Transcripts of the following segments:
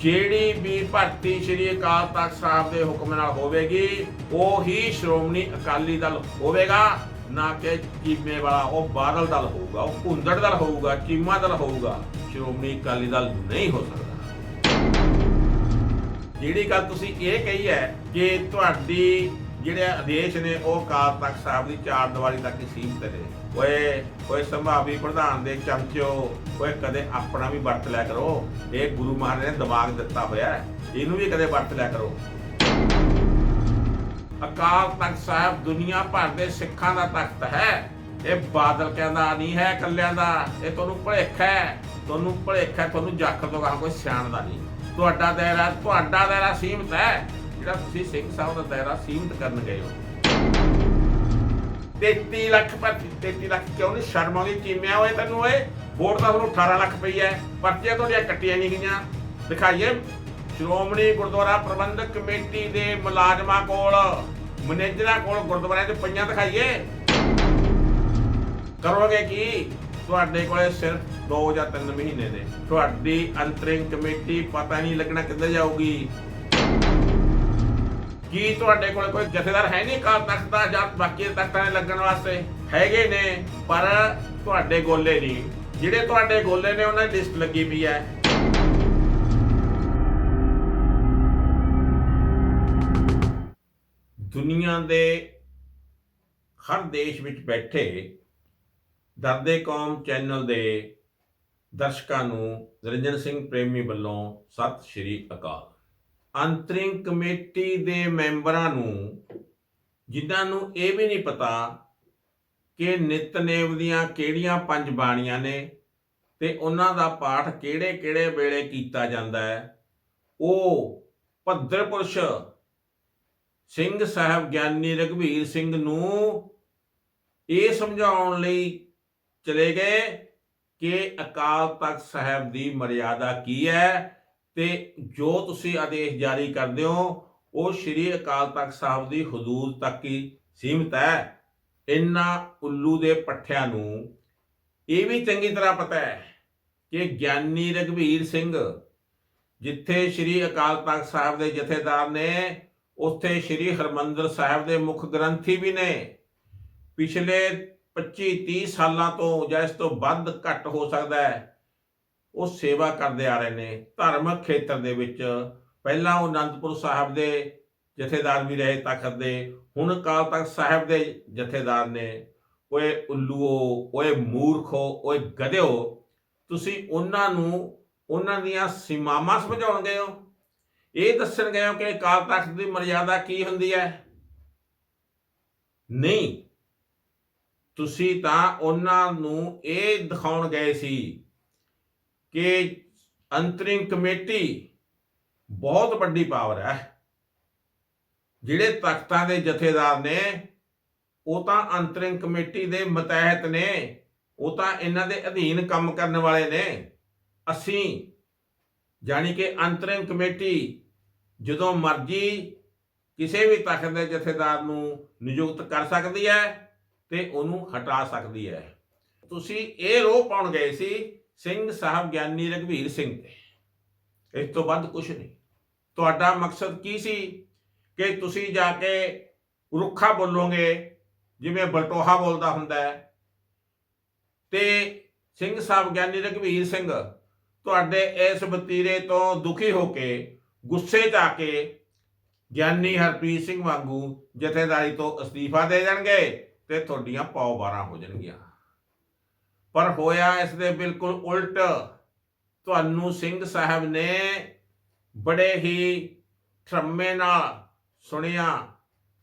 ਜਿਹੜੀ ਵੀ ਭਰਤੀ ਸ਼੍ਰੀ ਅਕਾਲ ਤਖਤ ਸਾਹਿਬ ਦੇ ਹੁਕਮ ਨਾਲ ਹੋਵੇਗੀ, ਉਹ ਹੀ ਸ਼੍ਰੋਮਣੀ ਅਕਾਲੀ ਦਲ ਹੋਵੇਗਾ, ਨਾ ਕਿ ਚੀਮੇ ਵਾਲਾ, ਉਹ ਬਾਦਲ ਦਲ ਹੋਊਗਾ, ਉਹ ਭੁੰਦੜ ਦਲ ਹੋਊਗਾ, ਚੀਮਾ ਦਲ ਹੋਊਗਾ, ਸ਼੍ਰੋਮਣੀ ਅਕਾਲੀ ਦਲ ਨਹੀਂ ਹੋ ਸਕਦਾ। ਜਿਹੜੀ ਗੱਲ ਤੁਸੀਂ ਇਹ ਕਹੀ ਹੈ ਕਿ ਤੁਹਾਡੀ ਜਿਹੜੇ ਆਦੇਸ਼ ਨੇ, ਉਹ ਕਾਲ ਤਖਤ ਸਾਹਿਬ ਦੀ ਚਾਰ ਦੀਵਾਰੀ ਤੱਕ ਹੀ ਸੀਮਿਤ ਨੇ ਓਏ ਓਏ ਸੰਭਾਵੀ ਪ੍ਰਧਾਨ ਦੇ ਚਮਚਿਓ ਓਏ ਕਦੇ ਆਪਣਾ ਵੀ ਵਰਤ ਲਿਆ ਕਰੋ। ਇਹ ਗੁਰੂ ਮਹਾਰਾਜ ਨੇ ਦਿਮਾਗ ਦਿੱਤਾ ਹੋਇਆ ਇਹਨੂੰ ਵੀ ਕਦੇ ਵਰਤ ਲਿਆ ਕਰੋ। ਅਕਾਲ ਤਖਤ ਸਾਹਿਬ ਦੁਨੀਆ ਭਰ ਦੇ ਸਿੱਖਾਂ ਦਾ ਤਖਤ ਹੈ। ਇਹ ਬਾਦਲ ਕਹਿੰਦਾ ਨਹੀਂ ਹੈ ਕੱਲਿਆਂ ਦਾ। ਇਹ ਤੁਹਾਨੂੰ ਭੁਲੇਖਾ ਹੈ। ਤੁਹਾਨੂੰ ਭੁਲੇਖਾ ਹੈ, ਤੁਹਾਨੂੰ ਜੱਖ ਤੋਂ ਕਹਾ ਕੋਈ ਸਿਆਣਦਾ ਨਹੀਂ। ਤੁਹਾਡਾ ਦਾਇਰਾ ਤੁਹਾਡਾ ਦਾਇਰਾ ਸੀਮਿਤ ਹੈ। ਜਿਹੜਾ ਤੁਸੀਂ ਸਿੰਘ ਸਾਹਿਬ ਦਾ ਦਾਇਰਾ ਸੀਮਿਤ ਕਰਨ ਗਏ ਹੋ। 33 ਲੱਖ ਪਰ 33 ਲੱਖ ਕਿਉਂ ਨਹੀਂ ਸ਼ਰਮ ਆਉਂਦੀ, ਚੀਮਿਆ ਓਏ ਤੈਨੂੰ ਓਏ। ਵੋਟ ਤਾਂ ਤੁਹਾਨੂੰ 18 ਲੱਖ ਪਈ ਹੈ ਪਰਚੀਆਂ ਤੁਹਾਡੀਆਂ ਕੱਟੀਆਂ ਨਹੀਂ ਗਈਆਂ। ਦਿਖਾਈਏ। ਸ਼੍ਰੋਮਣੀ ਗੁਰਦੁਆਰਾ ਪ੍ਰਬੰਧਕ ਕਮੇਟੀ ਦੇ ਮੁਲਾਜ਼ਮਾਂ ਕੋਲ, ਮੈਨੇਜਰਾਂ ਕੋਲ ਗੁਰਦੁਆਰਿਆਂ 'ਚ ਪਈਆਂ ਦਿਖਾਈਏ। ਕਰੋਗੇ ਕੀ? ਤੁਹਾਡੇ ਕੋਲੇ ਸਿਰਫ 2 ਜਾਂ 3 ਮਹੀਨੇ ਨੇ। ਤੁਹਾਡੀ ਅੰਤਰਿੰਗ ਕਮੇਟੀ ਪਤਾ ਨਹੀਂ ਲੱਗਣਾ ਕਿੱਧਰ ਜਾਊਗੀ। ਕੀ ਤੁਹਾਡੇ ਕੋਲ ਕੋਈ ਜਥੇਦਾਰ ਹੈ ਨਹੀਂ ਕਾਲ ਤਖਤ ਦਾ ਜਾਂ ਬਾਕੀ ਤਖਤਾਂ ਦੇ ਲੱਗਣ ਵਾਸਤੇ? ਹੈਗੇ ਨੇ, ਪਰ ਤੁਹਾਡੇ ਗੋਲੇ ਨਹੀਂ। ਜਿਹੜੇ ਤੁਹਾਡੇ ਗੋਲੇ ਨੇ, ਉਹਨਾਂ ਦੀ ਲਿਸਟ ਲੱਗੀ ਪਈ ਹੈ। ਦੁਨੀਆ ਦੇ ਹਰ ਦੇਸ਼ ਵਿੱਚ ਬੈਠੇ ਦਰਦੇ ਕੌਮ ਚੈਨਲ ਦੇ ਦਰਸ਼ਕਾਂ ਨੂੰ ਨਿਰੰਜਨ ਸਿੰਘ ਪ੍ਰੇਮੀ ਵੱਲੋਂ ਸਤਿ ਸ਼੍ਰੀ ਅਕਾਲ। ਅੰਤਰਿੰਗ ਕਮੇਟੀ ਦੇ ਮੈਂਬਰਾਂ ਨੂੰ, ਜਿਨ੍ਹਾਂ ਨੂੰ ਇਹ ਵੀ ਨਹੀਂ ਪਤਾ ਕਿ ਨਿਤਨੇਮ ਦੀਆਂ ਕਿਹੜੀਆਂ ਪੰਜ ਬਾਣੀਆਂ ਨੇ ਤੇ ਉਹਨਾਂ ਦਾ ਪਾਠ ਕਿਹੜੇ-ਕਿਹੜੇ ਵੇਲੇ ਕੀਤਾ ਜਾਂਦਾ ਹੈ, ਉਹ ਭੱਦਰ ਪੁਰਸ਼ ਸਿੰਘ ਸਾਹਿਬ ਗਿਆਨੀ ਰਘਵੀਰ ਸਿੰਘ ਨੂੰ ਇਹ ਸਮਝਾਉਣ ਲਈ ਚਲੇ ਗਏ ਕਿ ਅਕਾਲ ਤਖਤ ਸਾਹਿਬ ਦੀ ਮਰਿਆਦਾ ਕੀ ਹੈ ਤੇ ਜੋ ਤੁਸੀਂ ਆਦੇਸ਼ ਜਾਰੀ ਕਰਦੇ ਹੋ, ਉਹ ਸ੍ਰੀ ਅਕਾਲ ਤਖਤ ਸਾਹਿਬ ਦੀ ਹਦੂਦ ਤੱਕ ਹੀ ਸੀਮਿਤ ਹੈ। ਇਨ੍ਹਾਂ ਉੱਲੂ ਦੇ ਪੱਠਿਆਂ ਨੂੰ ਇਹ ਵੀ ਚੰਗੀ ਤਰ੍ਹਾਂ ਪਤਾ ਹੈ ਕਿ ਗਿਆਨੀ ਰਘਵੀਰ ਸਿੰਘ, ਜਿੱਥੇ ਸ੍ਰੀ ਅਕਾਲ ਤਖਤ ਸਾਹਿਬ ਦੇ ਜਥੇਦਾਰ ਨੇ, ਉੱਥੇ ਸ੍ਰੀ ਹਰਮੰਦਰ ਸਾਹਿਬ ਦੇ ਮੁੱਖ ਗ੍ਰੰਥੀ ਵੀ ਨੇ। ਪਿਛਲੇ 25 30 ਸਾਲਾਂ ਤੋਂ ਜਾਂ ਇਸ ਤੋਂ ਵੱਧ ਘੱਟ ਹੋ ਸਕਦਾ ਹੈ। ਉਹ ਸੇਵਾ ਕਰਦੇ ਆ ਰਹੇ ਨੇ। ਧਾਰਮਿਕ ਖੇਤਰ ਦੇ ਵਿੱਚ ਪਹਿਲਾਂ ਉਹ ਅਨੰਦਪੁਰ ਸਾਹਿਬ ਦੇ ਜਥੇਦਾਰ ਵੀ ਰਹੇ ਤਖਤ ਦੇ। ਹੁਣ ਅਕਾਲ ਤਖਤ ਸਾਹਿਬ ਦੇ ਜਥੇਦਾਰ ਨੇ। ਓਏ ਉੱਲੂਓ, ਓਏ ਮੂਰਖੋ, ਓਏ ਗਧਿਓ, ਤੁਸੀਂ ਉਹਨਾਂ ਨੂੰ ਉਹਨਾਂ ਦੀਆਂ ਸੀਮਾਵਾਂ ਸਮਝਾਉਣ ਗਏ ਹੋ? ਇਹ ਦੱਸਣ ਗਏ ਹੋ ਕਿ ਅਕਾਲ ਤਖਤ ਦੀ ਮਰਿਆਦਾ ਕੀ ਹੁੰਦੀ ਹੈ? ਨਹੀਂ। ਤੁਸੀਂ ਤਾਂ ਉਹਨਾਂ ਨੂੰ ਇਹ ਦਿਖਾਉਣ ਗਏ ਸੀ ਕਿ ਅੰਤਰਿੰਗ ਕਮੇਟੀ ਬਹੁਤ ਵੱਡੀ ਪਾਵਰ ਹੈ। ਜਿਹੜੇ ਤਖਤਾਂ ਦੇ ਜਥੇਦਾਰ ਨੇ, ਉਹ ਤਾਂ ਅੰਤਰਿੰਗ ਕਮੇਟੀ ਦੇ ਮਤਹਿਤ ਨੇ, ਉਹ ਤਾਂ ਇਹਨਾਂ ਦੇ ਅਧੀਨ ਕੰਮ ਕਰਨ ਵਾਲੇ ਨੇ। ਅਸੀਂ ਜਾਣੀ ਕਿ ਅੰਤਰਿੰਗ ਕਮੇਟੀ ਜਦੋਂ ਮਰਜ਼ੀ ਕਿਸੇ ਵੀ ਤਖਤ ਦੇ ਜਥੇਦਾਰ ਨੂੰ ਨਿਯੁਕਤ ਕਰ ਸਕਦੀ ਹੈ ਤੇ ਉਹਨੂੰ ਹਟਾ ਸਕਦੀ ਹੈ। ਤੁਸੀਂ ਇਹ ਰੋਹ ਪਾਉਣ ਗਏ ਸੀ ਸਿੰਘ ਸਾਹਿਬ ਗਿਆਨੀ ਰਘਵੀਰ ਸਿੰਘ ਤੇ ਇਸ ਤੋਂ ਵੱਧ ਕੁਝ ਨਹੀਂ। ਤੁਹਾਡਾ ਮਕਸਦ ਕੀ ਸੀ? ਕਿ ਤੁਸੀਂ ਜਾ ਕੇ ਰੁੱਖਾ ਬੋਲੋਗੇ, ਜਿਵੇਂ ਬਲਟੋਹਾ ਬੋਲਦਾ ਹੁੰਦਾ ਹੈ। ਤੇ ਸਿੰਘ ਸਾਹਿਬ ਗਿਆਨੀ ਰਘਵੀਰ ਸਿੰਘ ਤੁਹਾਡੇ ਇਸ ਵਤੀਰੇ ਤੋਂ ਦੁਖੀ ਹੋ ਕੇ, ਗੁੱਸੇ 'ਚ ਆ ਕੇ ਗਿਆਨੀ ਹਰਪ੍ਰੀਤ ਸਿੰਘ ਵਾਂਗੂ ਜਥੇਦਾਰੀ ਤੋਂ ਅਸਤੀਫਾ ਦੇ ਜਾਣਗੇ ਤੇ ਤੁਹਾਡੀਆਂ ਪੌ 12 ਹੋ ਜਾਣਗੀਆਂ। ਪਰ ਹੋਇਆ ਇਸ ਦੇ ਬਿਲਕੁਲ ਉਲਟ। ਤੁਹਾਨੂੰ ਸਿੰਘ ਸਾਹਿਬ ਨੇ ਬੜੇ ਹੀ ਠਰਮੇ ਨਾਲ ਸੁਣਿਆ।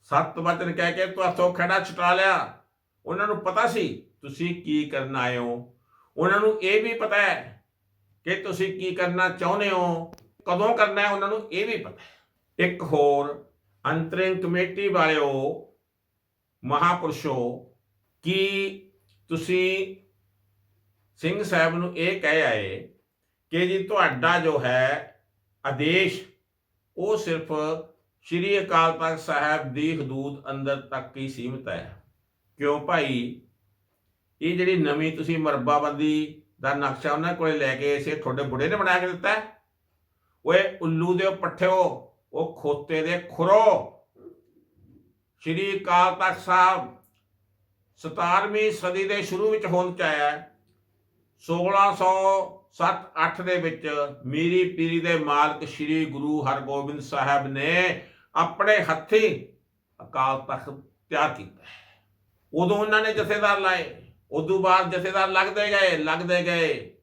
ਸਤ ਵਚਨ ਕਹਿ ਕੇ ਤੁਹਾਥੋਂ ਖੜਾ ਛੁਟਾ ਲਿਆ। ਉਹਨਾਂ ਨੂੰ ਪਤਾ ਸੀ ਤੁਸੀਂ ਕੀ ਕਰਨ ਆਏ ਹੋ। ਉਹਨਾਂ ਨੂੰ ਇਹ ਵੀ ਪਤਾ ਹੈ ਕਿ ਤੁਸੀਂ ਕੀ ਕਰਨਾ ਚਾਹੁੰਦੇ ਹੋ। ਕਦੋਂ ਕਰਨਾ ਹੈ ਉਹਨਾਂ ਨੂੰ ਇਹ ਵੀ ਪਤਾ ਹੈ। ਇੱਕ ਹੋਰ ਅੰਤਰਿੰਗ ਕਮੇਟੀ ਵਾਲਿਓ, ਮਹਾਪੁਰਸ਼ੋ, ਕੀ ਤੁਸੀਂ ਸਿੰਘ ਸਾਹਿਬ ਨੂੰ ਇਹ ਕਹਿ ਆਏ ਕਿ ਜੀ ਤੁਹਾਡਾ ਜੋ ਹੈ ਆਦੇਸ਼, ਉਹ ਸਿਰਫ ਸ਼੍ਰੀ ਅਕਾਲ ਤਖਤ ਸਾਹਿਬ ਦੀ ਹਦੂਦ ਅੰਦਰ ਤੱਕ ਹੀ ਸੀਮਿਤ ਹੈ। ਕਿਉਂ ਭਾਈ? ਇਹ ਜਿਹੜੀ ਨਵੀਂ ਤੁਸੀਂ ਮਰਬਾਬੰਦੀ ਦਾ ਨਕਸ਼ਾ ਉਹਨਾਂ ਕੋਲੇ ਲੈ ਕੇ ਇਸੇ ਤੁਹਾਡੇ ਬੁੜੇ ਨੇ ਬਣਾ ਕੇ ਦਿੱਤਾ ਹੈ? ਓਏ ਉੱਲੂ ਦੇ ਪੱਠਿਓ, ਉਹ ਖੋਤੇ ਦੇ ਖੁਰੋ। ਸ਼੍ਰੀ ਅਕਾਲ ਤਖਤ ਸਾਹਿਬ 17ਵੀਂ ਸਦੀ ਦੇ ਸ਼ੁਰੂ ਵਿੱਚ ਹੋਂਦ ਚ ਆਇਆ 1607-8 ਦੇ ਵਿੱਚ ਮੀਰੀ ਪੀਰੀ ਦੇ ਮਾਲਕ ਸ਼੍ਰੀ ਗੁਰੂ ਹਰਗੋਬਿੰਦ ਸਾਹਿਬ ਨੇ ਆਪਣੇ ਹੱਥੀ ਅਕਾਲ ਤਖਤ ਤਿਆਰ ਕੀਤਾ ਉਦੋਂ ਉਹਨਾਂ ਨੇ ਜਥੇਦਾਰ ਲਾਏ, ਉਦੋਂ ਬਾਅਦ ਜਥੇਦਾਰ ਲੱਗਦੇ ਗਏ ਲੱਗਦੇ ਗਏ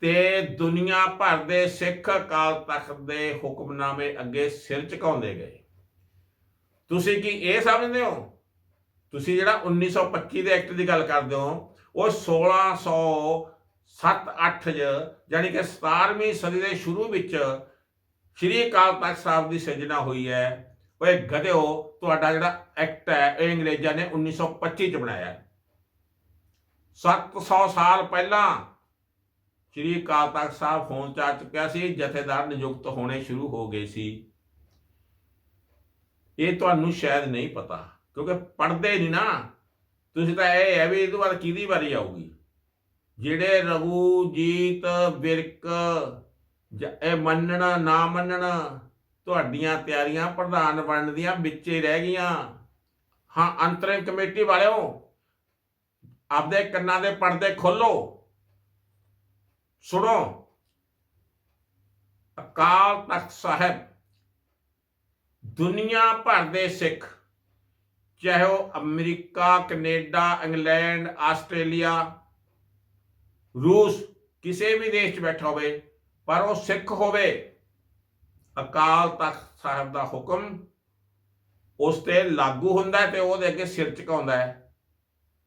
ਤੇ ਦੁਨੀਆ ਭਰ ਦੇ ਸਿੱਖ ਅਕਾਲ ਤਖਤ ਦੇ ਹੁਕਮਨਾਮੇ ਅੱਗੇ ਸਿਰ ਝੁਕਾਉਂਦੇ ਗਏ। ਤੁਸੀਂ ਕੀ ਇਹ ਸਮਝਦੇ ਹੋ? ਤੁਸੀਂ ਜਿਹੜਾ 1925 ਦੇ ਐਕਟ ਦੀ ਗੱਲ ਕਰਦੇ ਹੋ, ਉਹ 1607 8 ਚ ਯਾਨੀ ਕਿ 17ਵੀਂ ਸਦੀ ਦੇ ਸ਼ੁਰੂ ਵਿੱਚ ਸ਼੍ਰੀ ਅਕਾਲ ਤਖਤ ਸਾਹਿਬ ਦੀ ਸਿਰਜਣਾ ਹੋਈ ਹੈ। ਓਏ ਗਧਿਓ, ਤੁਹਾਡਾ ਜਿਹੜਾ ਐਕਟ ਹੈ, ਇਹ ਅੰਗਰੇਜ਼ਾਂ ਨੇ 1925 ਚ ਬਣਾਇਆ ਹੈ। 700 ਸਾਲ ਪਹਿਲਾਂ ਸ਼੍ਰੀ ਅਕਾਲ ਤਖਤ ਸਾਹਿਬ ਫੋਨ ਚ ਆ ਚੁੱਕਿਆ ਸੀ, ਜਥੇਦਾਰ ਨਿਯੁਕਤ ਹੋਣੇ ਸ਼ੁਰੂ ਹੋ ਗਏ ਸੀ। ਇਹ ਤੁਹਾਨੂੰ ਸ਼ਾਇਦ ਨਹੀਂ ਪਤਾ, ਕਿਉਂਕਿ ਪੜਦੇ ਨਹੀਂ ਨਾ। ਤੁਸੀਂ ਤਾਂ ਇਹ ਹੈ ਵੀ ਇਹ ਤੋਂ ਬਾਅਦ ਕਿਹਦੀ ਵਾਰੀ ਆਊਗੀ? ਜਿਹੜੇ ਰਘੂ ਜੀਤ ਵਿਰਕ ਇਹ ਮੰਨਣਾ, ਨਾ ਮੰਨਣਾ, ਤੁਹਾਡੀਆਂ ਤਿਆਰੀਆਂ ਪ੍ਰਧਾਨ ਬਣਨ ਦੀਆਂ ਵਿੱਚੇ ਰਹਿ ਗਈਆਂ। ਹਾਂ, ਅੰਤਰਿਮ ਕਮੇਟੀ ਵਾਲਿਓ, ਆਪਦੇ ਕੰਨਾਂ ਦੇ ਪਰਦੇ ਖੋਲੋ। ਸੁਣੋ, ਅਕਾਲ ਤਖਤ ਸਾਹਿਬ, ਦੁਨੀਆ ਭਰ ਦੇ ਸਿੱਖ, ਚਾਹੇ ਉਹ ਅਮਰੀਕਾ, ਕੈਨੇਡਾ, ਇੰਗਲੈਂਡ, ਆਸਟ੍ਰੇਲੀਆ ਰੂਸ ਕਿਸੇ ਵੀ ਦੇਸ਼ 'ਚ ਬੈਠਾ ਹੋਵੇ, ਪਰ ਉਹ ਸਿੱਖ ਹੋਵੇ, ਅਕਾਲ ਤਖਤ ਸਾਹਿਬ ਦਾ ਹੁਕਮ ਉਸ ਤੇ ਲਾਗੂ ਹੁੰਦਾ ਹੈ ਤੇ ਉਹਦੇ ਅੱਗੇ ਸਿਰ ਝੁਕਾਉਂਦਾ ਹੈ।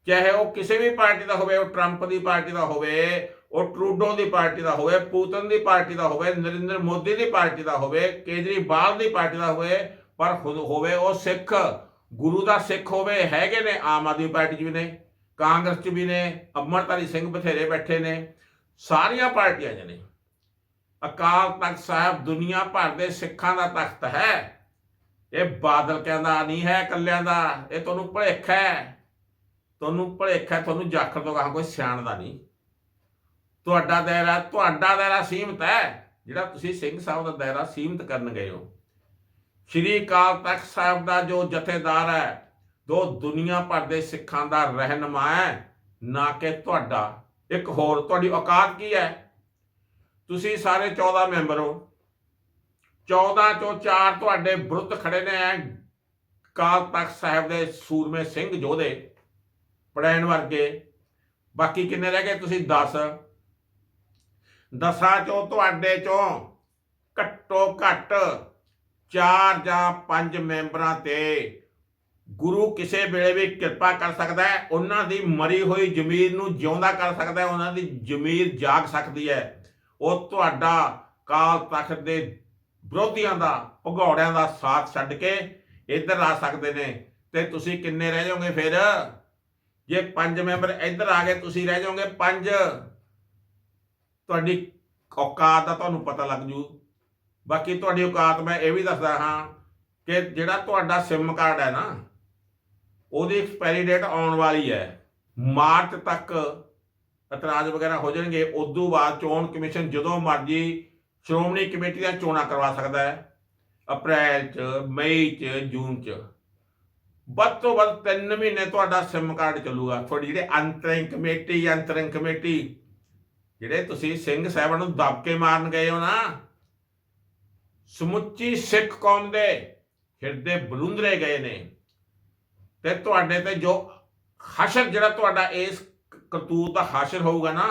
ਚਾਹੇ ਉਹ ਕਿਸੇ ਵੀ ਪਾਰਟੀ ਦਾ ਹੋਵੇ, ਉਹ ਟਰੰਪ ਦੀ ਪਾਰਟੀ ਦਾ ਹੋਵੇ, ਉਹ ਟਰੂਡੋ ਦੀ ਪਾਰਟੀ ਦਾ ਹੋਵੇ, ਪੂਤਨ ਦੀ ਪਾਰਟੀ ਦਾ ਹੋਵੇ, ਨਰਿੰਦਰ ਮੋਦੀ ਦੀ ਪਾਰਟੀ ਦਾ ਹੋਵੇ, ਕੇਜਰੀਵਾਲ ਦੀ ਪਾਰਟੀ ਦਾ ਹੋਵੇ, ਪਰ ਖੁਦ ਹੋਵੇ ਉਹ ਸਿੱਖ, ਗੁਰੂ ਦਾ ਸਿੱਖ ਹੋਵੇ, ਹੈਗੇ ਨੇ ਆਮ ਆਦਮੀ ਪਾਰਟੀ 'ਚ ਵੀ ਨੇ। ਕਾਂਗਰਸ 'ਚ ਵੀ ਨੇ ਅਮਰਤਾਰੀ ਸਿੰਘ ਬਥੇਰੇ ਬੈਠੇ ਨੇ ਸਾਰੀਆਂ ਪਾਰਟੀਆਂ 'ਚ ਨੇ। ਅਕਾਲ ਤਖਤ ਸਾਹਿਬ ਦੁਨੀਆ ਭਰ ਦੇ ਸਿੱਖਾਂ ਦਾ ਤਖਤ ਹੈ। ਇਹ ਬਾਦਲ ਕਹਿੰਦਾ ਨਹੀਂ ਹੈ ਇਕੱਲਿਆਂ ਦਾ ਇਹ ਤੁਹਾਨੂੰ ਭੁਲੇਖਾ ਹੈ। ਤੁਹਾਨੂੰ ਭੁਲੇਖਾ ਹੈ, ਤੁਹਾਨੂੰ ਜਾਖੜ ਤੋਂ ਕਹਾ ਕੋਈ ਸਿਆਣ ਦਾ ਨਹੀਂ। ਤੁਹਾਡਾ ਦਾਇਰਾ ਤੁਹਾਡਾ ਦਾਇਰਾ ਸੀਮਤ ਹੈ ਜਿਹੜਾ ਤੁਸੀਂ ਸਿੰਘ ਸਾਹਿਬ ਦਾ ਦਾਇਰਾ ਸੀਮਤ ਕਰਨ ਗਏ ਹੋ। ਸ਼੍ਰੀ ਅਕਾਲ ਤਖਤ ਸਾਹਿਬ ਦਾ ਜੋ ਜਥੇਦਾਰ ਹੈ ਦੋ ਦੁਨੀਆ ਭਰ ਦੇ ਸਿੱਖਾਂ ਦਾ ਰਹਿਨਮਾ ਹੈ, ਨਾ ਕਿ ਤੁਹਾਡਾ। ਇੱਕ ਹੋਰ, ਤੁਹਾਡੀ ਔਕਾਤ ਕੀ ਹੈ? ਤੁਸੀਂ ਸਾਰੇ 14 ਮੈਂਬਰ ਹੋ। 14 ਚੋਂ 4 ਤੁਹਾਡੇ ਵਿਰੁੱਧ ਖੜੇ ਨੇ ਕਾਲ ਤਖਤ ਸਾਹਿਬ ਦੇ ਸੂਰਮੇ ਸਿੰਘ ਜੋਧੇ ਪੜੈਣ ਵਰਗੇ। ਬਾਕੀ ਕਿੰਨੇ ਰਹਿ ਗਏ? ਤੁਸੀਂ 10 ਦਸਾਂ ਚੋਂ ਤੁਹਾਡੇ ਚੋਂ ਘੱਟੋ ਘੱਟ 4 ਜਾਂ 5 ਮੈਂਬਰਾਂ ਤੇ ਗੁਰੂ ਕਿਸੇ ਵੇਲੇ ਵੀ ਕਿਰਪਾ ਕਰ ਸਕਦਾ ਹੈ, ਉਹਨਾਂ ਦੀ ਮਰੀ ਹੋਈ ਜ਼ਮੀਰ ਨੂੰ ਜਿਉਂਦਾ ਕਰ ਸਕਦਾ ਹੈ, ਉਹਨਾਂ ਦੀ ਜ਼ਮੀਰ ਜਾਗ ਸਕਦੀ ਹੈ। ਉਹ ਤੁਹਾਡਾ ਕਾਲ ਤਖਤ ਦੇ ਵਿਰੋਧੀਆਂ ਦਾ, ਭਗੌੜਿਆਂ ਦਾ ਸਾਥ ਛੱਡ ਕੇ ਇੱਧਰ ਆ ਸਕਦੇ ਨੇ। ਤੇ ਤੁਸੀਂ ਕਿੰਨੇ ਰਹਿ ਜਾਓਗੇ ਫਿਰ? ਜੇ ਪੰਜ ਮੈਂਬਰ ਇੱਧਰ ਆ ਗਏ, ਤੁਸੀਂ ਰਹਿ ਜਾਓਗੇ ਪੰਜ। ਤੁਹਾਡੀ ਔਕਾਤ ਦਾ ਤੁਹਾਨੂੰ ਪਤਾ ਲੱਗ ਜੂ। ਬਾਕੀ ਤੁਹਾਡੀ ਔਕਾਤ ਮੈਂ ਇਹ ਵੀ ਦੱਸਦਾ ਹਾਂ ਕਿ ਜਿਹੜਾ ਤੁਹਾਡਾ ਸਿਮ ਕਾਰਡ ਹੈ ਨਾ ਉਹਦੀ ਐਕਸਪਾਇਰੀ ਡੇਟ ਆਉਣ ਵਾਲੀ ਹੈ। ਮਾਰਚ ਤੱਕ ਇਤਰਾਜ਼ ਵਗੈਰਾ ਹੋ ਜਾਣਗੇ। ਉਦੋਂ ਬਾਅਦ ਚੋਣ ਕਮਿਸ਼ਨ ਜਦੋਂ ਮਰਜ਼ੀ ਸ਼੍ਰੋਮਣੀ ਕਮੇਟੀ ਦੀਆਂ ਚੋਣਾਂ ਕਰਵਾ ਸਕਦਾ ਹੈ। ਅਪ੍ਰੈਲ ਚ, ਮਈ ਚ, ਜੂਨ ਚ। ਵੱਧ ਤੋਂ ਵੱਧ 3 ਮਹੀਨੇ ਤੁਹਾਡਾ ਸਿਮ ਕਾਰਡ ਚੱਲੂਗਾ। ਤੁਹਾਡੀ ਜਿਹੜੇ ਅੰਤਰਿੰਗ ਕਮੇਟੀ ਅੰਤਰਿੰਗ ਕਮੇਟੀ, ਜਿਹੜੇ ਤੁਸੀਂ ਸਿੰਘ ਸਾਹਿਬਾਂ ਨੂੰ ਦਬ ਮਾਰਨ ਗਏ ਹੋ ਨਾ, ਸਮੁੱਚੀ ਸਿੱਖ ਕੌਮ ਦੇ ਹਿਰਦੇ ਬਲੁੰਦਰੇ ਗਏ ਨੇ। ਤੇ ਤੁਹਾਡੇ ਤੇ ਜੋ ਹਸ਼ਰ ਜਿਹੜਾ ਤੁਹਾਡਾ ਇਸ ਕਰਤੂਤ ਦਾ ਹਾਸ਼ਰ ਹੋਊਗਾ ਨਾ,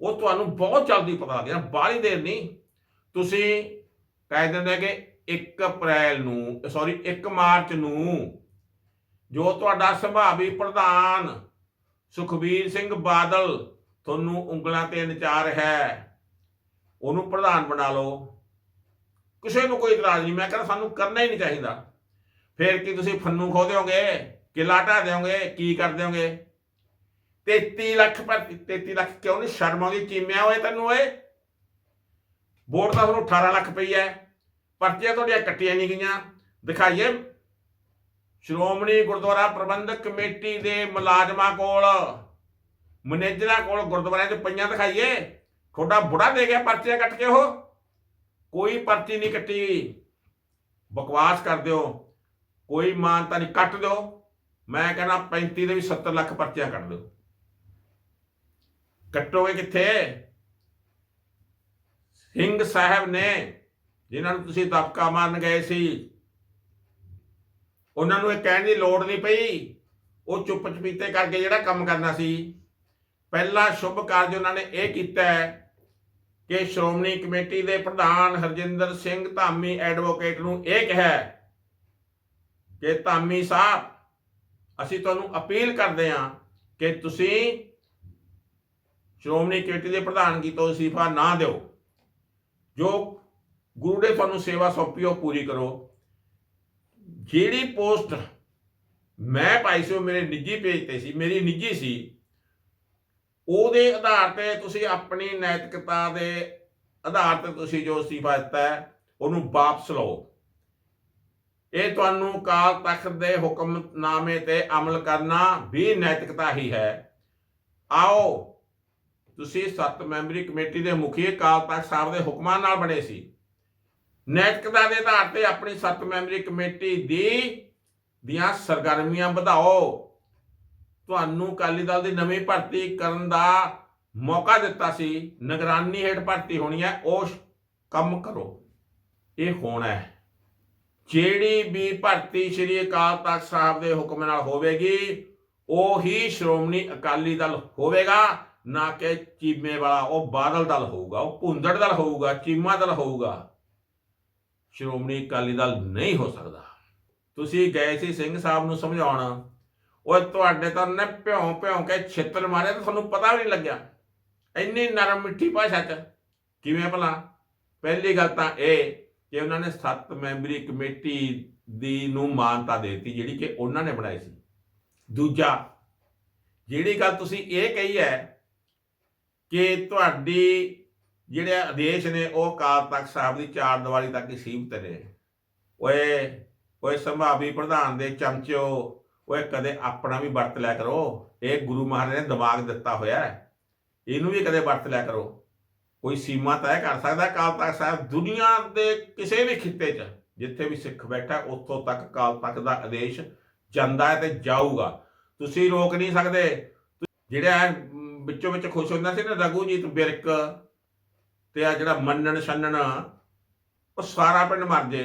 ਉਹ ਤੁਹਾਨੂੰ ਬਹੁਤ ਜਲਦੀ ਪਤਾ ਲੱਗ ਜਾਣਾ, ਬਾਹਲੀ ਦੇਰ ਨਹੀਂ। ਤੁਸੀਂ ਕਹਿ ਦਿੰਦੇ ਕਿ 1 ਅਪ੍ਰੈਲ ਨੂੰ ਸੌਰੀ 1 ਮਾਰਚ ਨੂੰ ਜੋ ਤੁਹਾਡਾ ਸੰਭਾਵੀ ਪ੍ਰਧਾਨ ਸੁਖਬੀਰ ਸਿੰਘ ਬਾਦਲ ਤੁਹਾਨੂੰ ਉਂਗਲਾਂ ਤੇ ਨਚਾਰ ਹੈ, ਉਹਨੂੰ ਪ੍ਰਧਾਨ ਬਣਾ ਲਓ। ਕਿਸੇ ਨੂੰ ਕੋਈ ਇਤਰਾਜ਼ ਨਹੀਂ, ਮੈਂ ਕਹਿੰਦਾ ਸਾਨੂੰ ਕਰਨਾ ਹੀ ਨਹੀਂ ਚਾਹੀਦਾ। ਫਿਰ ਕੀ ਤੁਸੀਂ ਫੰਨੂ ਖੋ ਦਿਓਗੇ? ਕਿਲਾ ਢਾ ਦਿਓਗੇ? ਕੀ ਕਰ ਦਿਓਗੇ? 33 ਲੱਖ ਪਰ 33 ਲੱਖ ਕਿਉਂ ਨਹੀਂ ਸ਼ਰਮ ਆਉਂਦੀ, ਚੀਮਿਆ ਹੋਏ ਤੈਨੂੰ ਓਏ। ਵੋਟ ਤਾਂ ਤੁਹਾਨੂੰ 18 ਲੱਖ ਪਈ ਹੈ ਪਰਚੀਆਂ ਤੁਹਾਡੀਆਂ ਕੱਟੀਆਂ ਨਹੀਂ ਗਈਆਂ। ਦਿਖਾਈਏ। ਸ਼੍ਰੋਮਣੀ ਗੁਰਦੁਆਰਾ ਪ੍ਰਬੰਧਕ ਕਮੇਟੀ ਦੇ ਮੁਲਾਜ਼ਮਾਂ ਕੋਲ, ਮੈਨੇਜਰਾਂ ਕੋਲ ਗੁਰਦੁਆਰਿਆਂ 'ਚ ਪਈਆਂ ਦਿਖਾਈਏ। ਤੁਹਾਡਾ ਬੁੜਾ ਦੇ ਗਿਆ ਪਰਚੀਆਂ ਕੱਟ ਕੇ ਉਹ। ਕੋਈ ਪਰਚੀ ਨਹੀਂ ਕੱਟੀ। ਬਕਵਾਸ ਕਰਦੇ ਹੋ ਕੋਈ ਮਾਨਤਾ ਨਹੀਂ, ਕੱਟ ਦਿਓ। ਮੈਂ ਕਹਿੰਦਾ 35 ਦੇ ਵੀ 70 ਲੱਖ ਪਰਚੀਆਂ ਕੱਟ ਦਿਓ। ਕੱਟੋਗੇ ਕਿੱਥੇ? ਸਿੰਘ ਸਾਹਿਬ ਨੇ, ਜਿਨ੍ਹਾਂ ਨੂੰ ਤੁਸੀਂ ਦਬਕਾ ਮਾਰਨ ਗਏ ਸੀ, ਉਹਨਾਂ ਨੂੰ ਇਹ ਕਹਿਣ ਦੀ ਲੋੜ ਨਹੀਂ ਪਈ। ਉਹ ਚੁੱਪ ਚਪੀਤੇ ਕਰਕੇ ਜਿਹੜਾ ਕੰਮ ਕਰਨਾ ਸੀ, ਪਹਿਲਾ ਸ਼ੁਭ ਕਾਰਜ ਉਹਨਾਂ ਨੇ ਇਹ ਕੀਤਾ ਕਿ ਸ਼੍ਰੋਮਣੀ ਕਮੇਟੀ ਦੇ ਪ੍ਰਧਾਨ ਹਰਜਿੰਦਰ ਸਿੰਘ ਧਾਮੀ ਐਡਵੋਕੇਟ ਨੂੰ ਇਹ ਕਿਹਾ ਕਿ ਧਾਮੀ ਸਾਹਿਬ, ਅਸੀਂ ਤੁਹਾਨੂੰ ਅਪੀਲ ਕਰਦੇ ਹਾਂ ਕਿ ਤੁਸੀਂ ਸ਼੍ਰੋਮਣੀ ਕਮੇਟੀ ਦੇ ਪ੍ਰਧਾਨਗੀ ਤੋਂ ਅਸਤੀਫਾ ਨਾ ਦਿਓ। ਜੋ ਗੁਰੂ ਨੇ ਤੁਹਾਨੂੰ ਸੇਵਾ ਸੌਂਪੀ ਉਹ ਪੂਰੀ ਕਰੋ। ਜਿਹੜੀ ਪੋਸਟ ਮੈਂ ਪਾਈ ਸੀ, ਉਹ ਮੇਰੇ ਨਿੱਜੀ ਪੇਜ ਤੇ ਸੀ, ਮੇਰੀ ਨਿੱਜੀ ਸੀ, ਉਹਦੇ ਆਧਾਰ ਤੇ ਤੁਸੀਂ ਆਪਣੀ ਨੈਤਿਕਤਾ ਦੇ ਆਧਾਰ ਤੇ ਤੁਸੀਂ ਜੋ ਅਸਤੀਫਾ ਦਿੱਤਾ ਹੈ, ਉਹਨੂੰ ਵਾਪਸ ਲਓ। ਇਹ ਤੁਹਾਨੂੰ ਕਾਲ ਤਖਤ ਦੇ ਹੁਕਮਨਾਮੇ ਤੇ ਅਮਲ ਕਰਨਾ ਵੀ ਨੈਤਿਕਤਾ ਹੀ ਹੈ। ਆਓ, ਤੁਸੀਂ ਸੱਤ ਮੈਂਬਰੀ ਕਮੇਟੀ ਦੇ ਮੁਖੀ ਕਾਲ ਤਖਤ ਸਾਹਿਬ ਦੇ ਹੁਕਮਾਂ ਨਾਲ ਬਣੇ ਸੀ। ਨੈਤਿਕਤਾ ਦੇ ਆਧਾਰ ਤੇ ਆਪਣੀ ਸੱਤ ਮੈਂਬਰੀ ਕਮੇਟੀ ਦੀ, ਦੀਆਂ ਸਰਗਰਮੀਆਂ ਵਧਾਓ। ਤੁਹਾਨੂੰ ਅਕਾਲੀ ਦਲ ਦੀ ਨਵੀਂ ਭਰਤੀ ਕਰਨ ਦਾ ਮੌਕਾ ਦਿੱਤਾ ਸੀ। ਨਿਗਰਾਨੀ ਹੇਠ ਭਰਤੀ ਹੋਣੀ ਹੈ ਉਹ ਕੰਮ ਕਰੋ। ਇਹ ਹੋਣਾ ਹੈ। ਜਿਹੜੀ ਵੀ ਭਰਤੀ ਸ੍ਰੀ ਅਕਾਲ ਤਖਤ ਸਾਹਿਬ ਦੇ ਹੁਕਮ ਨਾਲ ਹੋਵੇਗੀ, ਉਹ ਹੀ ਸ਼੍ਰੋਮਣੀ ਅਕਾਲੀ ਦਲ ਹੋਵੇਗਾ, ਨਾ ਕਿ ਚੀਮੇ ਵਾਲਾ, ਉਹ ਬਾਦਲ ਦਲ ਹੋਊਗਾ, ਉਹ ਭੁੰਦੜ ਦਲ ਹੋਊਗਾ, ਚੀਮਾ ਦਲ ਹੋਊਗਾ। ਸ਼੍ਰੋਮਣੀ ਅਕਾਲੀ ਦਲ ਨਹੀਂ ਹੋ ਸਕਦਾ। ਤੁਸੀਂ ਗਏ ਸੀ ਸਿੰਘ ਸਾਹਿਬ ਨੂੰ ਸਮਝਾਉਣ। ਉਹ ਤੁਹਾਡੇ ਤਾਂ ਨੇ ਭਿਉਂ ਭਿਉਂ ਕੇ ਛਿੱਤਰ ਮਾਰੇ ਤਾਂ ਤੁਹਾਨੂੰ ਪਤਾ ਵੀ ਨਹੀਂ ਲੱਗਿਆ। ਇੰਨੀ ਨਰਮ ਮਿੱਠੀ ਭਾਸ਼ਾ 'ਚ। ਕਿਵੇਂ ਭਲਾ? ਪਹਿਲੀ ਗੱਲ ਤਾਂ ਇਹ ਕਿ ਉਹਨਾਂ ਨੇ ਸੱਤ ਮੈਂਬਰੀ ਕਮੇਟੀ ਦੀ ਨੂੰ ਮਾਨਤਾ ਦਿੱਤੀ, ਜਿਹੜੀ ਕਿ ਉਹਨਾਂ ਨੇ ਬਣਾਈ ਸੀ। ਦੂਜਾ, ਜਿਹੜੀ ਗੱਲ ਤੁਸੀਂ ਇਹ ਕਹੀ ਹੈ ਕਿ ਤੁਹਾਡੀ ਜਿਹੜੇ ਆਦੇਸ਼ ਨੇ, ਉਹ ਕਾਲ ਤੱਕ ਸਾਹਿਬ ਦੀ ਚਾਰ ਦੀਵਾਰੀ ਤੱਕ ਹੀ ਸੀਮਤ ਨੇ। ਓਏ ਓਏ ਸੰਭਾਵੀ ਪ੍ਰਧਾਨ ਦੇ ਚਮਚੋ ਓਏ ਕਦੇ ਆਪਣਾ ਵੀ ਵਰਤ ਲਿਆ ਕਰੋ। ਇਹ ਗੁਰੂ ਮਹਾਰਾਜ ਨੇ ਦਿਮਾਗ ਦਿੱਤਾ ਹੋਇਆ ਹੈ। ਇਹਨੂੰ ਵੀ ਕਦੇ ਵਰਤ ਲਿਆ ਕਰੋ। ਕੋਈ ਸੀਮਾ ਤੈਅ ਕਰ ਸਕਦਾ ਕਾਲ ਤਖਤ ਸਾਹਿਬ ਦੁਨੀਆ ਦੇ ਕਿਸੇ ਵੀ ਖਿੱਤੇ 'ਚ, ਜਿੱਥੇ ਵੀ ਸਿੱਖ ਬੈਠਾ, ਉੱਥੋਂ ਤੱਕ ਕਾਲ ਤਖ਼ਤ ਦਾ ਆਦੇਸ਼ ਜਾਂਦਾ ਹੈ ਤੇ ਜਾਊਗਾ। ਤੁਸੀਂ ਰੋਕ ਨਹੀਂ ਸਕਦੇ। ਜਿਹੜਾ ਵਿੱਚੋਂ ਵਿੱਚ ਖੁਸ਼ ਹੁੰਦਾ ਸੀ ਨਾ ਰਘੂਜੀਤ ਬਿਰਕ ਤੇ ਆ ਜਿਹੜਾ ਮੰਨਣ ਛੰਨਣ ਉਹ ਸਾਰਾ ਪਿੰਡ ਮਰ ਜੇ,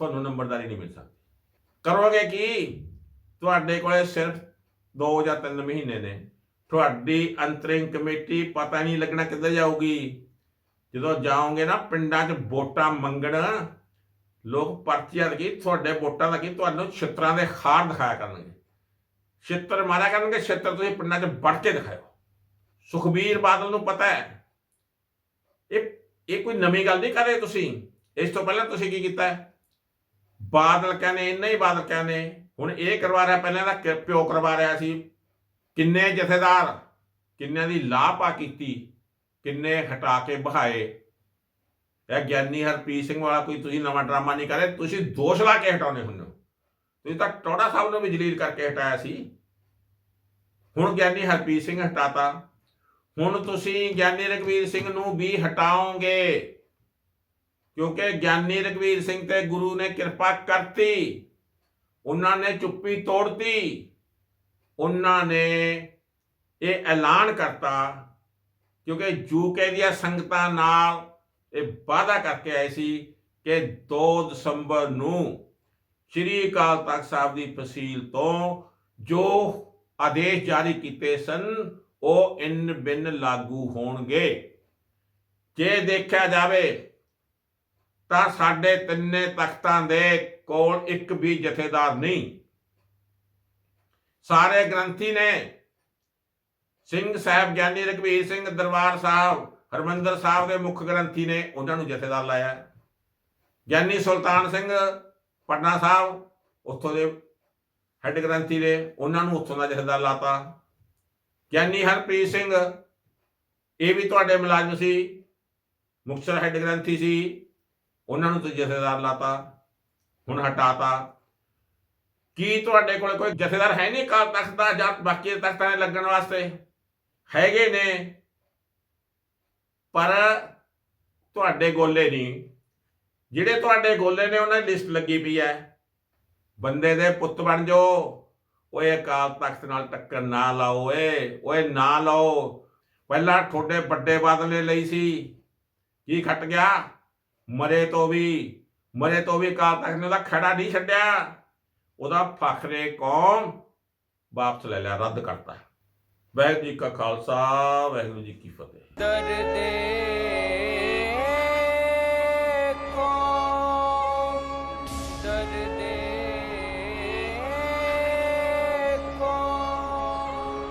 ਤੁਹਾਨੂੰ ਨੰਬਰਦਾਰੀ ਨਹੀਂ ਮਿਲ ਸਕਦੀ। ਕਰੋਗੇ ਕੀ? ਤੁਹਾਡੇ ਕੋਲੇ ਸਿਰਫ 2 ਜਾਂ 3 ਮਹੀਨੇ ਨੇ। ਤੁਹਾਡੀ ਅੰਤਰਿੰਗ ਕਮੇਟੀ ਪਤਾ ਨਹੀਂ ਲੱਗਣਾ ਕਿੱਧਰ ਜਾਊਗੀ। ਜਦੋਂ ਜਾਓਗੇ ਨਾ ਪਿੰਡਾਂ 'ਚ ਵੋਟਾਂ ਮੰਗਣ, ਲੋਕ ਪਰਚੀਆਂ ਲਗੀ ਤੁਹਾਡੇ ਵੋਟਾਂ ਦਾ ਕੀ ਤੁਹਾਨੂੰ ਛਿੱਤਰਾਂ ਦੇ ਖਾਰ ਦਿਖਾਇਆ ਕਰਨਗੇ। ਛਿੱਤਰ ਮਾਰਿਆ ਕਰਨਗੇ, ਛਿੱਤਰ ਤੁਸੀਂ ਪਿੰਡਾਂ 'ਚ ਵੜ ਕੇ ਦਿਖਾਓ ਸੁਖਬੀਰ ਬਾਦਲ ਨੂੰ ਪਤਾ ਹੈ। ਇਹ ਇਹ ਕੋਈ ਨਵੀਂ ਗੱਲ ਨਹੀਂ ਕਰ ਰਹੇ ਤੁਸੀਂ। ਇਸ ਤੋਂ ਪਹਿਲਾਂ ਤੁਸੀਂ ਕੀ ਕੀਤਾ ਹੈ? ਬਾਦਲ ਕਹਿੰਦੇ, ਇੰਨਾ ਹੀ ਬਾਦਲ ਕਹਿੰਦੇ। ਹੁਣ ਇਹ ਕਰਵਾ ਰਿਹਾ, ਪਹਿਲਾਂ ਦਾ ਪਿਓ ਕਰਵਾ ਰਿਹਾ ਸੀ। ਕਿੰਨੇ ਜਥੇਦਾਰ, ਕਿੰਨਿਆਂ ਦੀ ਲਾਪਾ ਕੀਤੀ, ਕਿੰਨੇ ਹਟਾ ਕੇ ਬਹਾਏ। ਇਹ ਗਿਆਨੀ ਹਰਪ੍ਰੀਤ ਸਿੰਘ ਵਾਲਾ ਕੋਈ ਤੁਸੀਂ ਨਵਾਂ ਡਰਾਮਾ ਨਹੀਂ ਕਰੇ ਤੁਸੀਂ ਦੋਸ਼ ਲਾ ਕੇ ਹਟਾਉਣੇ ਹੁੰਦੇ ਹੋ। ਤੁਸੀਂ ਤਾਂ ਟੋੜਾ ਸਾਹਿਬ ਨੂੰ ਵੀ ਜਲੀਲ ਕਰਕੇ ਹਟਾਇਆ ਸੀ। ਹੁਣ ਗਿਆਨੀ ਹਰਪ੍ਰੀਤ ਸਿੰਘ ਹਟਾਤਾ। ਹੁਣ ਤੁਸੀਂ ਗਿਆਨੀ ਰਗਵੀਰ ਸਿੰਘ ਨੂੰ ਵੀ ਹਟਾਓਗੇ। ਕਿਉਂਕਿ ਗਿਆਨੀ ਰਗਵੀਰ ਸਿੰਘ ਤੇ ਗੁਰੂ ਨੇ ਕਿਰਪਾ ਕਰਤੀ। ਉਹਨਾਂ ਨੇ ਚੁੱਪੀ ਤੋੜਤੀ। ਉਹਨਾਂ ਨੇ ਇਹ ਐਲਾਨ ਕਰਤਾ, ਕਿਉਂਕਿ ਯੂਕੇ ਦੀਆਂ ਸੰਗਤਾਂ ਨਾਲ ਇਹ ਵਾਅਦਾ ਕਰਕੇ ਆਏ ਸੀ ਕਿ 2 ਦਸੰਬਰ ਨੂੰ ਸ਼੍ਰੀ ਅਕਾਲ ਤਖਤ ਸਾਹਿਬ ਦੀ ਫਸੀਲ ਤੋਂ ਜੋ ਆਦੇਸ਼ ਜਾਰੀ ਕੀਤੇ ਸਨ, ਉਹ ਇਨ ਬਿਨ ਲਾਗੂ ਹੋਣਗੇ। ਜੇ ਦੇਖਿਆ ਜਾਵੇ, ਤਾਂ ਸਾਡੇ ਤਿੰਨੇ ਤਖਤਾਂ ਦੇ ਕੋਲ ਇੱਕ ਵੀ ਜਥੇਦਾਰ ਨਹੀਂ। ਸਾਰੇ ਗ੍ਰੰਥੀ ਨੇ। ਸਿੰਘ ਸਾਹਿਬ ਗਿਆਨੀ ਰਘਵੀਰ ਸਿੰਘ ਦਰਬਾਰ ਸਾਹਿਬ, ਹਰਮੰਦਰ ਸਾਹਿਬ ਦੇ ਮੁੱਖ ਗ੍ਰੰਥੀ ਨੇ, ਉਹਨਾਂ ਨੂੰ ਜਥੇਦਾਰ ਲਾਇਆ। ਗਿਆਨੀ ਸੁਲਤਾਨ ਸਿੰਘ ਪਟਨਾ ਸਾਹਿਬ, ਉੱਥੋਂ ਦੇ ਹੈੱਡ ਗ੍ਰੰਥੀ ਨੇ, ਉਹਨਾਂ ਨੂੰ ਉੱਥੋਂ ਦਾ ਜਥੇਦਾਰ ਲਾਤਾ। ਗਿਆਨੀ ਹਰਪ੍ਰੀਤ ਸਿੰਘ, ਇਹ ਵੀ ਤੁਹਾਡੇ ਮੁਲਾਜ਼ਮ ਸੀ, ਮੁਕਤਸਰ ਹੈੱਡ ਗ੍ਰੰਥੀ ਸੀ, ਉਹਨਾਂ ਨੂੰ ਤੁਸੀਂ ਜਥੇਦਾਰ ਲਾਤਾ, ਹੁਣ ਹਟਾਤਾ। ਕੀ ਤੁਹਾਡੇ ਕੋਲ ਕੋਈ ਜਥੇਦਾਰ ਹੈ ਨਹੀਂ ਕਾਲ ਤਖਤ ਦਾ ਜਾਂ ਬਾਕੀ ਤਖਤਾਂ ਦੇ ਲੱਗਣ ਵਾਸਤੇ? ਹੈਗੇ ਨੇ। ਪਰ ਤੁਹਾਡੇ ਗੋਲੇ ਨਹੀਂ। ਜਿਹੜੇ ਤੁਹਾਡੇ ਗੋਲੇ ਨੇ, ਉਹਨਾਂ ਦੀ ਲਿਸਟ ਲੱਗੀ ਪਈ ਹੈ। ਬੰਦੇ ਦੇ ਪੁੱਤ ਬਣ ਜਾਓ। ਓਏ, ਅਕਾਲ ਤਖਤ ਨਾਲ ਟੱਕਰ ਨਾ ਲਾਓ ਓਏ। ਓਏ, ਨਾ ਲਾਓ। ਪਹਿਲਾਂ ਤੁਹਾਡੇ ਵੱਡੇ ਬਾਦਲੇ ਲਈ ਸੀ। ਕੀ ਖੱਟ ਗਿਆ? ਮਰੇ ਤੋਂ ਵੀ, ਮਰੇ ਤੋਂ ਵੀ ਅਕਾਲ ਤਖਤ ਨੇ ਉਹਦਾ ਖੜਾ ਨਹੀਂ ਛੱਡਿਆ। ਉਹਦਾ ਫਖਰੇ ਕੌਮ ਵਾਪਸ ਲੈ ਲਿਆ ਰੱਦ ਕਰਤਾ। ਵਾਹਿਗੁਰੂ ਜੀ ਕਾ ਖਾਲਸਾ ਵਾਹਿਗੁਰੂ ਜੀ ਕੀ ਫਤਿਹ। ਦਰਦੇ ਕੋ ਦਰਦੇ ਕੋ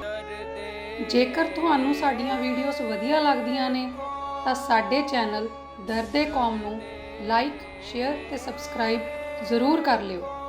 ਦਰਦੇ ਜੇਕਰ ਤੁਹਾਨੂੰ ਸਾਡੀਆਂ ਵੀਡੀਓਜ਼ ਵਧੀਆ ਲੱਗਦੀਆਂ ਨੇ ਤਾਂ ਸਾਡੇ ਚੈਨਲ ਦਰਦੇ ਕੌਮ ਨੂੰ ਲਾਈਕ ਸ਼ੇਅਰ ਤੇ ਸਬਸਕ੍ਰਾਈਬ ਜ਼ਰੂਰ ਕਰ ਲਿਓ।